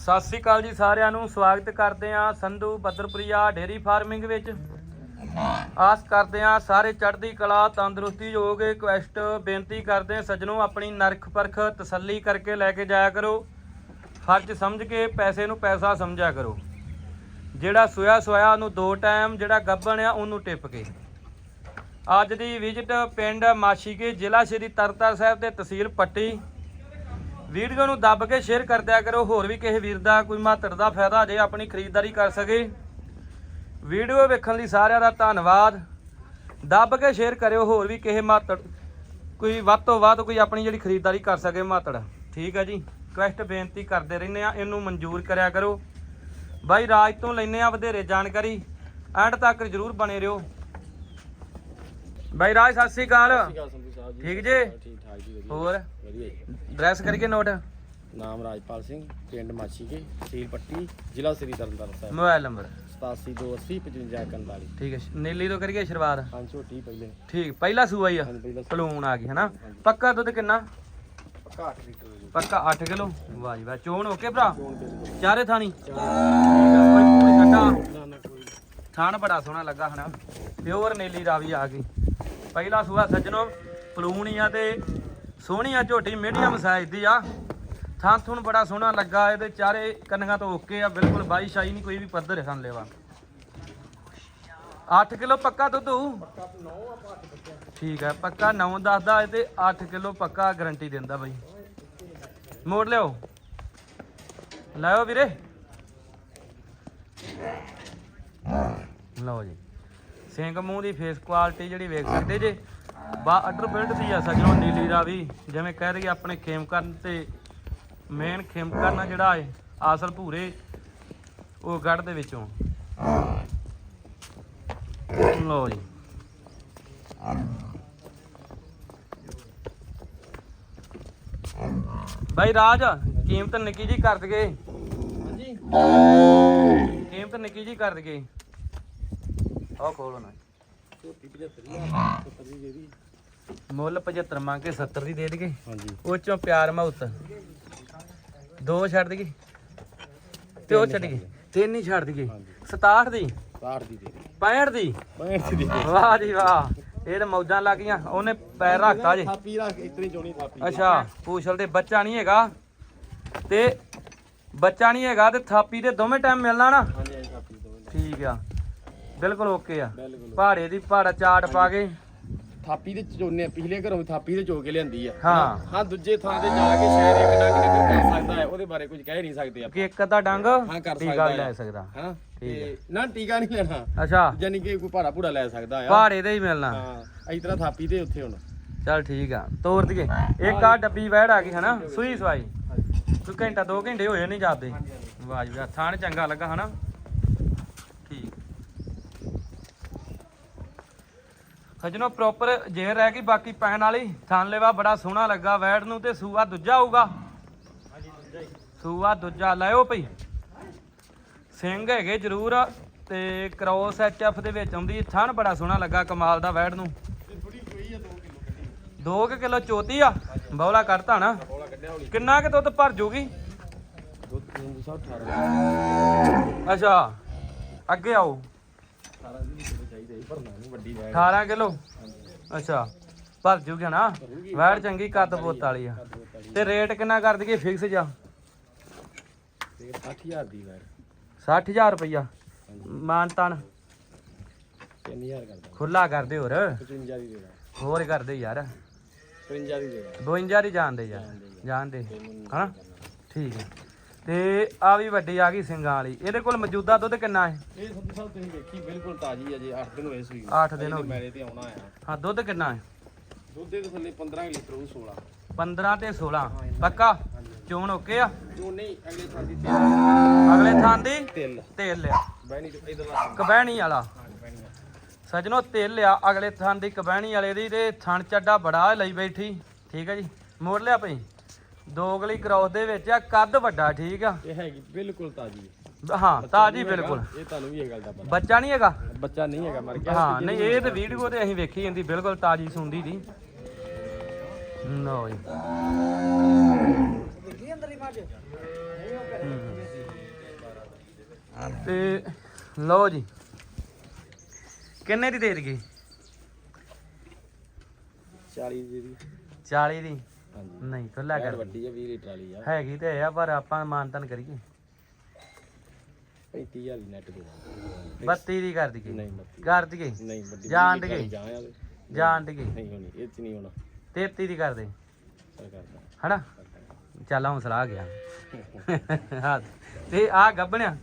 ਸਤਿ ਸ੍ਰੀ ਅਕਾਲ ਜੀ ਸਾਰਿਆਂ ਨੂੰ, ਸਵਾਗਤ ਕਰਦੇ ਹਾਂ ਸੰਧੂ ਬੱਦਰਪ੍ਰਿਆ ਡੇਰੀ ਫਾਰਮਿੰਗ ਵਿੱਚ। ਆਸ ਕਰਦੇ ਹਾਂ ਸਾਰੇ ਚੜ੍ਹਦੀ ਕਲਾ, ਤੰਦਰੁਸਤੀ ਯੋਗ ਰਿਕੁਐਸਟ ਬੇਨਤੀ ਕਰਦੇ ਹਾਂ ਸੱਜਣੋ, ਆਪਣੀ ਨਰਖ ਪਰਖ ਤਸੱਲੀ ਕਰਕੇ ਲੈ ਕੇ ਜਾਇਆ ਕਰੋ। ਫਰਜ਼ ਸਮਝ ਕੇ ਪੈਸੇ ਨੂੰ ਪੈਸਾ ਸਮਝਿਆ ਕਰੋ। ਜਿਹੜਾ ਸੋਇਆ ਸੋਇਆ ਉਹਨੂੰ ਦੋ ਟਾਈਮ ਜਿਹੜਾ ਗੱਭਣ ਆ ਉਹਨੂੰ ਟਿਪ ਕੇ। ਅੱਜ ਦੀ ਵਿਜ਼ਿਟ ਪਿੰਡ ਮਾਸ਼ੀਕੇ ਜ਼ਿਲ੍ਹਾ ਸ਼੍ਰੀ ਤਰਨਤਾਰਨ ਸਾਹਿਬ ਤੇ ਤਹਿਸੀਲ ਪੱਟੀ। ਵੀਡੀਓ ਨੂੰ ਦੱਬ ਕੇ ਸ਼ੇਅਰ ਕਰ ਦਿਆ ਕਰੋ, ਹੋਰ ਵੀ ਕਿਸੇ ਵੀਰ ਦਾ ਕੋਈ ਮਾਤੜ ਦਾ ਫਾਇਦਾ ਜੇ ਆਪਣੀ ਖਰੀਦਦਾਰੀ ਕਰ ਸਕੇ। ਵੀਡੀਓ ਵੇਖਣ ਲਈ ਸਾਰਿਆਂ ਦਾ ਧੰਨਵਾਦ। ਦੱਬ ਕੇ ਸ਼ੇਅਰ ਕਰਿਓ, ਹੋਰ ਵੀ ਕਿਸੇ ਮਾਤੜ, ਕੋਈ ਵੱਧ ਤੋਂ ਵੱਧ ਕੋਈ ਆਪਣੀ ਜਿਹੜੀ ਖਰੀਦਦਾਰੀ ਕਰ ਸਕੇ ਮਾਤੜ। ਠੀਕ ਹੈ ਜੀ? ਰਿਕੁਐਸਟ ਬੇਨਤੀ ਕਰਦੇ ਰਹਿੰਦੇ ਆ ਇਹਨੂੰ ਮਨਜ਼ੂਰ ਕਰਿਆ ਕਰੋ। ਬਾਈ, ਰਾਜ ਤੋਂ ਲੈਨੇ ਆ ਵਧੇਰੇ ਜਾਣਕਾਰੀ। ਐਂਡ ਤੱਕ ਜਰੂਰ ਬਣੇ ਰਹੋ। ਬਾਈ, ਰਾਜ, ਸਤਿ ਸ੍ਰੀ ਅਕਾਲ। ਸਾਹਿਬ ਜੀ। ਠੀਕ ਜੇ? ਠੀਕ ਠਾਕ ਜੀ ਵਧੀਆ। ਹੋਰ? ਵਧੀਆ ਜੀ। ਡਰੈਸ ਕਰੀਏ ਨੋਟ? ਨਾਮ ਰਾਜਪਾਲ ਸਿੰਘ ਪਿੰਡ ਮਾਛੀਕੇ ਤਹਿਸੀਲ ਪੱਟੀ ਜ਼ਿਲ੍ਹਾ ਸ੍ਰੀ ਤਰਨਤਾਰਨ ਸਾਹਿਬ। Mobile number. 8728055141 ਠੀਕ ਹੈ ਨੀਲੀ ਤੋਂ ਕਰੀਏ ਸ਼ੁਰੂਆਤ ਹਾਂ ਝੋਟੀ ਪਹਿਲੇ। ਠੀਕ ਪਹਿਲਾ ਸੂਆ ਹੀ ਆ। ਪਲੂਣ ਆ ਗਈ ਹਨਾ? ਪੱਕਾ ਦੁੱਧ ਕਿੰਨਾ? ਪੱਕਾ 8 ਲੀਟਰ ਜੀ। ਪੱਕਾ 8 ਕਿਲੋ? ਵਾਹ ਜੀ ਵਾਹ ਚੋਣ ਓਕੇ ਭਰਾ? ਚਾਰੇ ਥਾਣੀ? ਥਾਣ ਬੜਾ ਸੋਹਣਾ ਲੱਗਾ ਹਨਾ? ਪਿਓਰ ਨੀਲੀ ਰਾਵੀ ਆ ਗਈ। ਪਹਿਲਾ ਸੂਆ ਸੱਜਣੋ। ਪਲੂਣ ਆ ਤੇ ਸੋਹਣੀ ਆ ਝੋਟੀ ਮੀਡੀਅਮ ਸਾਈਜ਼ ਦੀ ਆ। ਥਾਂ ਥੁਣ ਬੜਾ ਸੋਹਣਾ ਲੱਗਾ, ਇਹਦੇ ਚਾਰੇ ਕੰਨਾਂ ਤੋਂ ਓਕੇ ਆ, ਬਿਲਕੁਲ ਬਾਈ ਸ਼ਾਈ ਨਹੀਂ, ਕੋਈ ਵੀ ਪੱਧਰ ਹੈ ਖਾਨ ਲੈਵਾ। 8 ਕਿਲੋ ਪੱਕਾ ਦੁੱਧ ਹੋਊ? ਠੀਕ ਹੈ, ਪੱਕਾ 9 ਦੱਸਦਾ ਇਹ ਤੇ 8 ਕਿਲੋ ਪੱਕਾ ਗਾਰੰਟੀ ਦਿੰਦਾ ਬਾਈ। ਮੋੜ ਲਿਓ ਲਾਓ ਵੀਰੇ। ਲਓ ਜੀ। ਸਿੰਘ ਮੂੰਹ ਦੀ ਫੇਸ ਕੁਆਲਿਟੀ ਜਿਹੜੀ ਵੇਖ ਸਕਦੇ ਜੇ। ਬਾ ਅਡਰ ਬਿਲਡ ਦੀ ਆ ਸਜਣੋ ਨੀਲੀ ਦਾ ਵੀ ਜਿਵੇਂ ਕਹਿ ਰਹੀ ਆਪਣੇ ਖੇਮ ਕਰਨ ਤੇ ਮੇਨ ਖੇਮ ਕਰਨਾ ਜਿਹੜਾ ਹੈ ਆਸਲ ਭੂਰੇ ਉਹ ਗੜ ਦੇ ਵਿੱਚੋਂ। ਲਓ ਜੀ। ਬਾਈ ਰਾਜ ਕੀਮਤ ਨਿੱਕੀ ਜੀ ਕਰ ਦਗੇ ਹਾਂਜੀ। ਕੀਮਤ ਨਿੱਕੀ ਜੀ ਕਰ ਦਗੇ ਆਹ ਖੋਲੋ ਨਾ। ਮੁੱਲ 75 ਮੰਗ ਕੇ 70 ਦੀ ਦੇ ਦਗੇ ਹਾਂਜੀ। ਉਹ ਚੋਂ ਪਿਆਰ ਮੌਤ ਦੋ ਛੱਡ ਦਈਏ ਤੇ ਉਹ ਛੱਡ ਗਏ ਤਿੰਨ ਹੀ ਛੱਡ ਦਈਏ। 67 ਦੀ। 60 ਦੀ ਦੇ ਦੀ। 65 ਦੀ 65 ਦੀ ਵਾਹ ਜੀ ਵਾਹ। ਇਹ ਤਾਂ ਮੌਜਾਂ ਲੱਗ ਗਈਆਂ। ਉਹਨੇ ਪੈਰ ਰੱਖਤਾ ਜੇ। ਥਾਪੀ ਰੱਖ ਇਤਨੀ ਚੋਣੀ ਥਾਪੀ ਅੱਛਾ ਪੂਛਲ ਦੇ ਬੱਚਾ ਨਹੀਂ ਹੈਗਾ। ਤੇ ਬੱਚਾ ਨਹੀਂ ਹੈਗਾ ਤੇ ਥਾਪੀ ਦੇ ਦੋਵੇਂ ਟਾਈਮ ਮਿਲਣਾ ਨਾ। ਹਾਂਜੀ ਹਾਂਜੀ ਥਾਪੀ ਦੋਵੇਂ ਠੀਕ ਆ। ਬਿਲਕੁਲ ਓਕੇ ਆ। ਬਿਲਕੁਲ। ਪਹਾੜੇ ਦੀ ਪਹਾੜਾ ਚਾਟ ਪਾ ਕੇ। ਥਾਪੀ ਦੇ ਚੋਨੇ ਪਿਛਲੇ ਘਰੋਂ ਥਾਪੀ ਦੇ ਚੋ ਕੇ ਲਿਆਂਦੀ ਆ। ਹਾਂ। ਹਾਂ ਦੂਜੇ ਥਾਂ ਤੇ ਜਾ ਕੇ ਸ਼ਾਇਦ ਇੱਕ ਡੰਗ ਨਿਕਲ ਕਰ ਸਕਦਾ ਹੈ ਉਹਦੇ ਬਾਰੇ ਕੁਝ ਕਹਿ ਨਹੀਂ ਸਕਦੇ ਆਪਾਂ। ਕਿ ਇੱਕ ਅੱਧਾ ਡੰਗ ਹਾਂ, ਕਰ ਸਕਦਾ ਲੈ। ਸਕਦਾ। ਹਾਂ ਤੇ ਨਾ ਟੀਕਾ ਨਹੀਂ ਲੈਣਾ। ਅੱਛਾ। ਯਾਨੀ ਕਿ ਕੋਈ ਭਾੜਾ ਭੂੜਾ ਲੈ ਸਕਦਾ ਆ। ਪਹਾੜੇ ਦੇ ਹੀ ਮਿਲਣਾ। ਹਾਂ ਇਸ ਤਰ੍ਹਾਂ ਥਾਪੀ ਦੇ ਉੱਥੇ ਹੁਣ। ਚੱਲ ਠੀਕ ਆ ਤੋਰ ਦਈਏ। ਇੱਕ ਆ ਡੱਬੀ ਵੈੜ ਆ ਗਈ ਹਨਾ? ਸੂਈ ਸਵਾਈ। ਕੋਈ ਘੰਟਾ 2 ਘੰਟੇ ਹੋਏ ਨਹੀਂ ਜਾਂਦੇ ਵਾਹ ਜੀ ਥਾਣ ਚੰਗਾ ਲੱਗਾ ਹਨਾ? ਸਜਣੋ ਪ੍ਰੋਪਰ ਜੇ ਰਹਿ ਗਈ ਬਾਕੀ ਪੈਣ ਵਾਲੀ? ਥਾਣ ਲੈਵਾ ਬੜਾ ਸੋਹਣਾ ਲੱਗਾ ਵੈੜ ਨੂੰ ਤੇ ਸੂਆ ਦੂਜਾ ਹੋਊਗਾ। ਸੂਆ ਦੂਜਾ ਲਾਇਓ ਭਈ। ਸਿੰਘ ਹੈਗੇ ਜ਼ਰੂਰ ਤੇ ਕ੍ਰੋਸ ਐਚਐਫ ਦੇ ਵਿੱਚ ਆਉਂਦੀ ਥਣ ਬੜਾ ਸੋਹਣਾ ਲੱਗਾ ਕਮਾਲ ਦਾ ਵੈੜ ਨੂੰ। ਆ 2 ਕਿਲੋ 2 ਕਿਲੋ ਚੋਤੀ ਆ। ਬੌਲਾ ਕੱਢਤਾ ਨਾ। ਕਿੰਨਾ ਕਿ ਦੁੱਧ ਭਰ ਜੂਗੀ? ਦੁੱਧ ਸੰਧੂ ਸਾਹਿਬ 18 ਅੱਛਾ ਅੱਗੇ ਆਓ 18 ਦੀ ਲੀਟਰ ਚਾਹੀਦਾ ਹੀ ਭਰਨਾ ਨਹੀਂ ਵੱਡੀ ਵੈਣ 18 ਕਿਲੋ? ਅੱਛਾ ਭਰ ਜੂਗਾ ਨਾ? ਵੈੜ ਚੰਗੀ ਕੱਦ ਪੁੱਤ ਵਾਲੀ ਆ। ਤੇ ਰੇਟ ਕਿੰਨਾ ਕਰ ਦਈਏ? ਫਿਕਸ ਜਾ। ਤੇ 60000 ਦੀ ਵੈਣ 60000 ਰੁਪਈਆ। ਮਾਨ ਤਾਨ। 3000 ਕਰਦਾ ਖੁੱਲਾ ਕਰਦੇ ਹੋਰ। 55 ਦੀ ਦੇ ਦਾਂ ਹੋਰ ਕਰਦੇ ਯਾਰ। 55 ਦੀ ਦੇ ਦਾਂ 52 ਹੀ ਜਾਣਦੇ ਯਾਰ। ਜਾਣਦੇ ਹਨਾ? ਠੀਕ ਹੈ। ਤੇ ਆ ਵੀ ਵੱਡੀ ਆ ਗਈ ਸਿੰਘਾਂ ਵਾਲੀ। ਇਹਦੇ ਕੋਲ ਮੌਜੂਦਾ ਦੁੱਧ ਕਿੰਨਾ ਹੈ? ਇਹ ਸੰਧੂ ਸਾਹਿਬ ਤੁਸੀਂ ਵੇਖੀ ਬਿਲਕੁਲ ਤਾਜ਼ੀ ਅਜੇ 8 ਦਿਨ ਹੋਏ ਸੂਈ 8 ਦਿਨ ਹੋ ਗਏ। ਮੈਰੇ ਤੇ ਆਉਣਾ ਆ। ਹਾਂ ਦੁੱਧ ਕਿੰਨਾ ਹੈ? ਦੁੱਧ ਦੇ ਥੱਲੇ 15 ਲੀਟਰ ਉਹ 16 15 ਤੇ 16 ਪੱਕਾ? ਚੋਣ ਓਕੇ ਆ? ਜੋ ਨਹੀਂ ਅਗਲੇ ਥਾਂ ਦੀ ਤਿੰਨ ਅਗਲੇ ਥਾਂ ਦੀ ਤਿੰਨ ਤੇਲ ਲਿਆ ਬੈਣੀ ਇਧਰ ਦਾ ਕਬਹਿਣੀ ਵਾਲਾ। ਬੈਣੀ ਸਜਣੋ ਤੇਲ ਲਿਆ ਅਗਲੇ ਥਾਂ ਦੀ ਕਬਹਿਣੀ ਵਾਲੇ ਦੀ ਤੇ ਥਣ ਚੱਡਾ ਬੜਾ ਲਈ ਬੈਠੀ। ਠੀਕ ਹੈ ਜੀ। ਮੋੜ ਲਿਆ ਭਈ। ਦੋਗਲੀ ਕ੍ਰੋਸ ਦੇ ਵਿੱਚ ਆ ਕੱਦ ਵੱਡਾ ਠੀਕ ਆ? ਇਹ ਹੈਗੀ ਬਿਲਕੁਲ ਤਾਜ਼ੀ। ਹਾਂ ਤਾਜੀ ਬਿਲਕੁਲ। ਇਹ ਤੁਹਾਨੂੰ ਵੀ ਇਹ ਗੱਲ ਦਾ ਪਤਾ। ਬੱਚਾ ਨਹੀਂ ਹੈਗਾ? ਬੱਚਾ ਨਹੀਂ ਹੈਗਾ ਮਰ ਗਿਆ। ਹਾਂ ਨਹੀਂ ਇਹ ਤੇ ਵੀਡੀਓ ਤੇ ਅਸੀਂ ਵੇਖੀ ਜਾਂਦੀ ਬਿਲਕੁਲ ਤਾਜੀ ਸੁੰਦੀ ਦੀ ਲਓ ਜੀ। ਤੇ ਲਓ ਜੀ। ਕਿੰਨੇ ਦੀ ਦੇ ਦਈਏ? 40 ਦੀ। ਦੀ 40 ਦੀ। ਹਾਂਜੀ। ਨਹੀਂ ਖੁੱਲਾ ਐਡ ਕਰ। ਵੱਡੀ ਆ 20 ਲੀਟਰ ਵਾਲੀ ਆ। ਹੈਗੀ ਤੇ ਹੈ ਆ ਪਰ ਆਪਾਂ ਮਾਨਤਨ ਕਰੀਏ। 35000 ਦੀ ਨੈਟ ਦੇ ਦਾਂਗੇ। 32 ਦੀ ਕਰ ਦਈਏ। ਨਹੀਂ ਬੱਤੀ। ਕਰ ਦਈਏ। ਨਹੀਂ ਵੱਡੀ ਜਾਣ ਦੇ। ਜਾਂ ਆ ਜਾਣ ਦਈਏ। ਨਹੀਂ ਹੋਣੀ ਇਹ ਚ ਨਹੀਂ ਹੋਣਾ। 33 ਦੀ ਕਰ ਦੇ। ਸਰਕਾਰ ਦਾ। ਹਨਾ? ਚੱਲ ਹੌਸਲਾ ਆ ਗਿਆ। ਹਾਂ ਤੇ ਆ ਗੱਬਣਿਆ।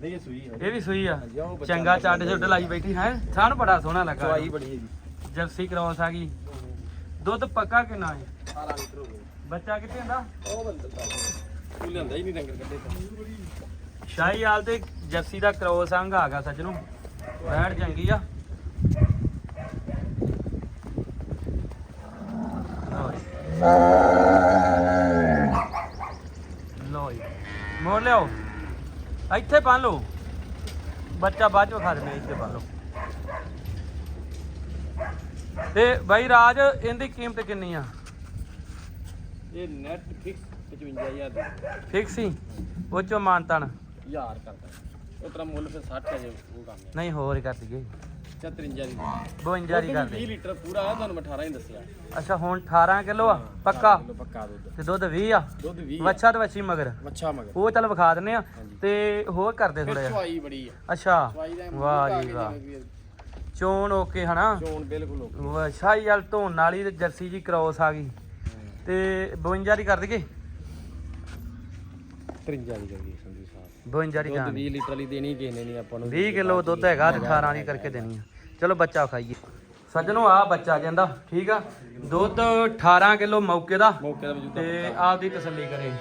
ਨਹੀਂ ਇਹ ਸੂਈ ਹੈ ਇਹ ਵੀ ਸੂਈ ਆ। ਹਾਂਜੀ, ਉਹ ਬੱਚਾ ਚੰਗਾ ਚੱਡ ਛੁੱਡ ਲਾਈ ਬੈਠੀ ਹੈ। ਥਣ ਬੜਾ ਸੋਹਣਾ ਲੱਗਾ। ਦਵਾਈ ਬੜੀ ਹੈਗੀ ਜਰਸੀ ਕ੍ਰੋਸ ਆ ਗਈ ਦੁੱਧ ਪੱਕਾ ਕਿੰਨਾ ਹੈ 18 ਲੀਟਰ ਹੋ ਗਈ ਬੱਚਾ ਕਿੱਥੇ ਹੁੰਦਾ? ਉਹ ਬੰਦਾ ਤਾਂ ਲਿਆਂਦਾ ਹੀ ਨਹੀਂ ਡੰਗਰ ਕੱਢੇ ਤਾਂ। ਸ਼ਾਹੀ ਹਾਲ ਤੇ ਜਰਸੀ ਦਾ ਕ੍ਰੋਸ ਅੰਗ ਆ ਗਿਆ ਸੱਜਣੋ। ਬੈਠ ਚੰਗੀ ਆ। ਜੀ। ਮੋੜ ਲਿਓ ਇੱਥੇ ਬੰਨ ਲਓ। ਬੱਚਾ ਬਾਅਦ ਚ ਖਾ ਦਿੰਦੇ ਇੱਥੇ ਬੰਨ ਲਓ। ਤੇ ਬਾਈ ਰਾਜ ਇਹਦੀ ਕੀਮਤ ਕਿੰਨੀ ਆ? ਇਹ ਨੈਟ ਫਿਕਸ 55000 ਦੀ। ਫਿਕਸ ਹੀ? ਉਹ ਚੋਂ ਮਾਨਤਨ ਯਾਰ ਕਰਦਾ ਉਹ ਤੇਰਾ ਮੁੱਲ ਫਿਰ 60 ਹੈ ਜੇ ਉਹ ਕੰਮ ਹੈ ਨਹੀਂ ਹੋਰ ਹੀ ਕਰ ਦਈਏ। 53 ਦੀ। 52 ਦੀ ਕਰ 20 ਦੇ ਲੀਟਰ ਪੂਰਾ ਆ ਤੁਹਾਨੂੰ ਮੈਂ 18 ਹੀ ਦੱਸਿਆ। ਅੱਛਾ ਹੁਣ 18 ਕਿਲੋ ਆ? ਪੱਕਾ? ਪੱਕਾ ਦੁੱਧ। ਤੇ ਦੁੱਧ 20 ਆ? ਦੁੱਧ 20 ਵੱਛਾ ਤੇ ਵੱਛੀ ਮਗਰ। ਮੱਛਾ ਮਗਰ। ਉਹ ਚੱਲ ਵਿਖਾ ਦਿੰਨੇ ਆ। ਤੇ ਹੋਰ ਕਰਦੇ ਥੋੜਾ ਜਿਹਾ। ਚਵਾਈ ਬੜੀ ਆ। ਅੱਛਾ। ਵਾਹ ਜੀ ਵਾਹ। ਚੋਣ ਓਕੇ ਹਨਾ? ਚੋਣ ਬਿਲਕੁਲ ਓਕੇ। ਸ਼ਾਹੀ ਵਾਲ ਧੋਣ ਵਾਲੀ ਤੇ ਜਰਸੀ ਜੀ ਕ੍ਰੋਸ ਆ ਗਈ। ਤੇ 52 ਦੀ ਕਰ ਦਈਏ? 53 ਦੀ ਕਰੀ ਸੰਧੂ ਸਾਹਿਬ। 52 ਦੀ ਦੁੱਧ ਜਾਣ 20 ਲੀਟਰ ਵਾਲੀ ਦੇਣੀ ਕਿਸੇ ਨੇ ਨਹੀਂ ਆਪਾਂ ਨੂੰ 20 ਕਿਲੋ ਦੁੱਧ ਹੈਗਾ ਤੇ 18 ਦੀ ਕਰਕੇ ਦੇਣੀ ਆ। ਚਲੋ ਬੱਚਾ ਖਾਈਏ। ਸੱਜਣੋ ਆ ਬੱਚਾ ਜਾਂਦਾ ਠੀਕ ਆ? ਦੁੱਧ 18 ਕਿਲੋ ਮੌਕੇ ਦਾ। ਮੌਕੇ ਦਾ ਵਜੂਦ ਤੇ ਆਪਦੀ ਤਸੱਲੀ ਕਰੇ।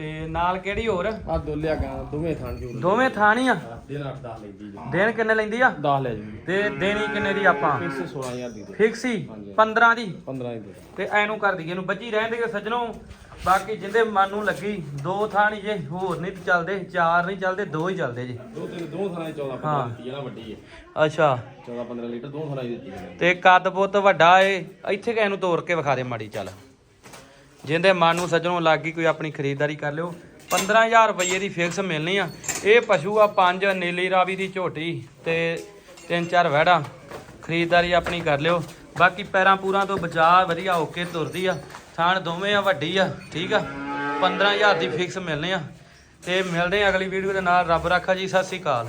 ਤੇ ਨਾਲ ਕਿਹੜੀ ਹੋਰ? ਆ ਦੋਲਿਆ ਗਾ ਦੋਵੇਂ ਥਾਂ ਜੋੜ ਦੋਵੇਂ ਥਾਣੀ ਆ? ਦਿਨ 8 10 ਲੈਂਦੀ ਜੀ ਦੇਣ ਕਿੰਨੇ ਲੈਂਦੀ ਆ? 10 ਲੈ ਜੀ। ਤੇ ਦੇਣੀ ਕਿੰਨੇ ਦੀ ਆਪਾਂ? ਇਸ 16000 ਦੀ ਦੇ। ਫਿਕਸ ਹੀ? ਹਾਂਜੀ। 15 ਦੀ? 15 ਦੀ ਦੇ। ਤੇ ਐਨੂੰ ਕਰ ਦਈਏ ਇਹਨੂੰ। ਬੱਜੀ ਰਹਿਣ ਦੇ ਸੱਜਣੋ। ਬਾਕੀ ਜਿੰਦੇ ਮਨ ਨੂੰ ਲੱਗੀ ਦੋ ਥਾਣੀ ਜੇ ਹੋਰ ਨਹੀਂ ਤੇ ਚੱਲਦੇ ਚਾਰ ਨਹੀਂ ਚੱਲਦੇ ਦੋ ਹੀ ਚੱਲਦੇ ਜੇ। ਦੋ ਤਿੰਨ ਦੋ ਥਾਂ 14 15 ਹਾਂ। ਦਿੱਤੀ ਹੈ ਨਾ ਵੱਡੀ ਹੈ ਅੱਛਾ। 14 15 ਲੀਟਰ ਦੋ ਥਾਂ ਦੀ ਦਿੱਤੀ ਹੈ ਤੇ ਕੱਦ ਪੁੱਤ ਵੱਡਾ ਏ। ਇੱਥੇ ਕਿ ਇਹਨੂੰ ਤੋੜ ਕੇ ਵਿਖਾ ਦੇ ਮਾੜੀ ਚੱਲ। ਜਿੰਦੇ ਮਨ ਨੂੰ ਸੱਜਣੋਂ ਲੱਗ ਗਈ ਕੋਈ ਆਪਣੀ ਖਰੀਦਦਾਰੀ ਕਰ ਲਿਓ। 15000 ਰੁਪਏ ਦੀ ਫਿਕਸ ਮਿਲਣੀ ਆ। ਇਹ ਪਸ਼ੂ ਆ ਪੰਜ, ਨੀਲੀ ਰਾਵੀ ਦੀ ਝੋਟੀ ਤੇ ਤਿੰਨ ਚਾਰ ਵਹਿੜਾ। ਖਰੀਦਦਾਰੀ ਆਪਣੀ ਕਰ ਲਿਓ। ਬਾਕੀ ਪੈਰਾਂ ਪੂਰਾਂ ਤੋਂ ਬਚਾ ਵਧੀਆ ਓਕੇ ਤੁਰਦੀ ਆ। ਥਾਣ ਦੋਵੇਂ ਆ, ਵੱਡੀ ਆ, ਠੀਕ ਆ। 15000 ਦੀ ਫਿਕਸ ਮਿਲਣੀ ਆ। ਤੇ ਮਿਲਦੇ ਆ ਅਗਲੀ ਵੀਡੀਓ ਦੇ ਨਾਲ। ਰੱਬ ਰਾਖਾ ਜੀ, ਸਤਿ ਸ੍ਰੀ ਅਕਾਲ।